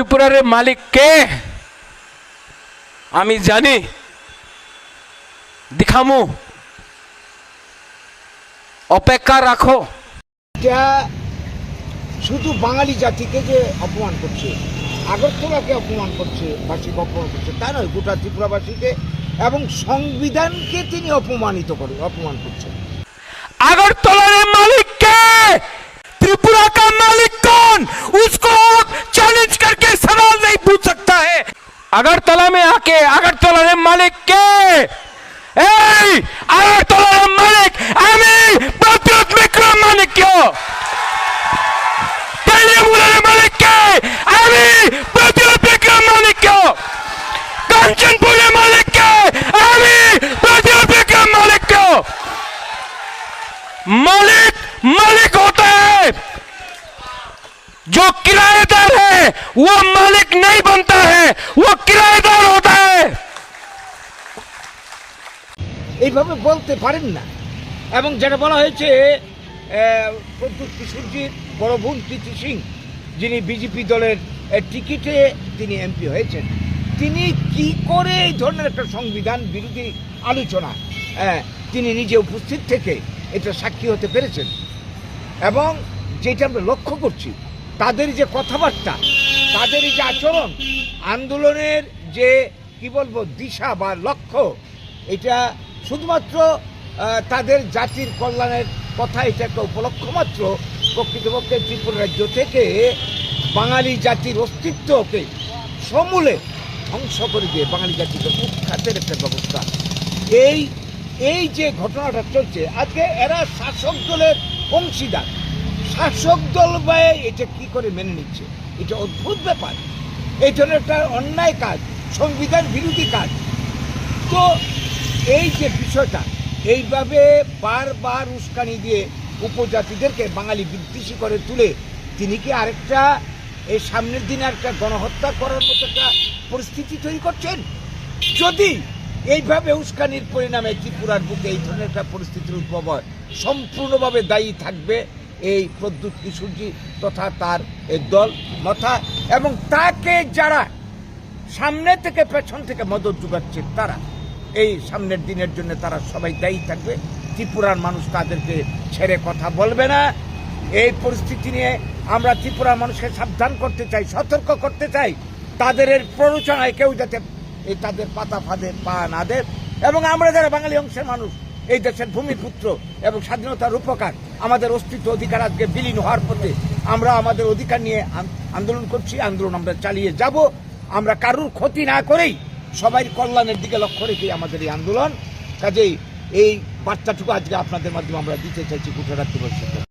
ত্রিপুরার মালিক কে? আমি জানি। দিখামু। অপেক্ষা রাখো। শুধু বাঙালি জাতিকে যে অপমান করছে আগরতলাকে অপমান করছে বাসী অপমান করছে তা নয় গোটা ত্রিপুরাবাসীকে এবং সংবিধানকে তিনি অপমানিত করে অপমান করছেন। আগরতলা अगरतला में आके अगरतला के मालिक के এই আগরতলার মালিক আমি প্রতিরোধ বিক্রম মালিক কেউ তেলিয়ামুলের মালিক কে আমি প্রতিরোধ বিক্রম মালিক কেউ কাঞ্চনপুরের মালিক কে আমি প্রতিরোধ বিক্রম মালিক কেউ मालिक मालिक होता है जो किराएदार है वो मालिक नहीं बनता है वो किराएदार होता है এইভাবে বলতে পারেন না এবং যেটা বলা হয়েছে আহ, প্রদ্যুৎ কিশোরজির বড় বোন প্রীতি সিং যিনি বিজেপি দলের আহ, টিকিটে তিনি এমপি হয়েছেন তিনি কি করে এই ধরনের একটা সংবিধান বিরোধী আলোচনা আহ, তিনি নিজে উপস্থিত থেকে এটা সাক্ষী হতে পেরেছেন এবং যেটা আমরা লক্ষ্য করছি তাদের যে কথাবার্তা তাদের যে আচরণ, আন্দোলনের যে, কি বলব, দিশা বা লক্ষ্য, এটা শুধুমাত্র তাদের জাতির কল্যাণের কথা এটা একটা উপলক্ষ মাত্র, প্রকৃতপক্ষে ত্রিপুরা রাজ্য থেকে বাঙালি জাতির অস্তিত্বকে সমূলে ধ্বংস করে দিয়ে বাঙালি জাতিকে উৎখাতের একটা ব্যবস্থা। এই এই যে ঘটনাটা চলছে, আজকে এরা শাসক দলের অংশীদার। শাসক দল ব্যয় এটা কি করে মেনে নিচ্ছে? এটা অদ্ভুত ব্যাপার। এই ধরনের একটা অন্যায় কাজ, সংবিধান বিরোধী কাজ। তো এই যে বিষয়টা, এইভাবে বারবার উস্কানি দিয়ে উপজাতিদেরকে বাঙালি বিদ্বেষী করে তুলে, তিনি কি আরেকটা, এই সামনের দিনে একটা গণহত্যা করার মতো একটা পরিস্থিতি তৈরি করছেন? যদি এইভাবে উস্কানির পরিণামে ত্রিপুরার বুকে এই ধরনের একটা পরিস্থিতির উদ্ভব হয়, সম্পূর্ণভাবে দায়ী থাকবে এই প্রদ্যুৎ কিশোরজি তথা তার দল মথা এবং তাকে যারা সামনে থেকে পেছন থেকে মদত যোগাচ্ছে তারা, এই সামনের দিনের জন্য তারা সবাই দায়ী থাকবে। ত্রিপুরার মানুষ তাদেরকে ছেড়ে কথা বলবে না। এই পরিস্থিতি নিয়ে আমরা ত্রিপুরার মানুষকে সাবধান করতে চাই, সতর্ক করতে চাই। তাদের এর প্ররোচনায় কেউ যাতে এই তাদের পাতা ফাঁদে পা না দেয়। এবং আমরা যারা বাঙালি অংশের মানুষ এই দেশের ভূমিপুত্র এবং স্বাধীনতার রূপকার। আমাদের অস্তিত্ব অধিকার আজকে বিলীন হওয়ার পথে আমরা আমাদের অধিকার নিয়ে আন্দোলন করছি, আন্দোলন আমরা চালিয়ে যাব। আমরা কারুর ক্ষতি না করেই সবাই কল্যাণের দিকে লক্ষ্য রেখে আমাদের এই আন্দোলন। কাজেই এই বার্তাটুকু আজকে আপনাদের মাধ্যমে আমরা দিতে চাইছি গুজরাট দিবস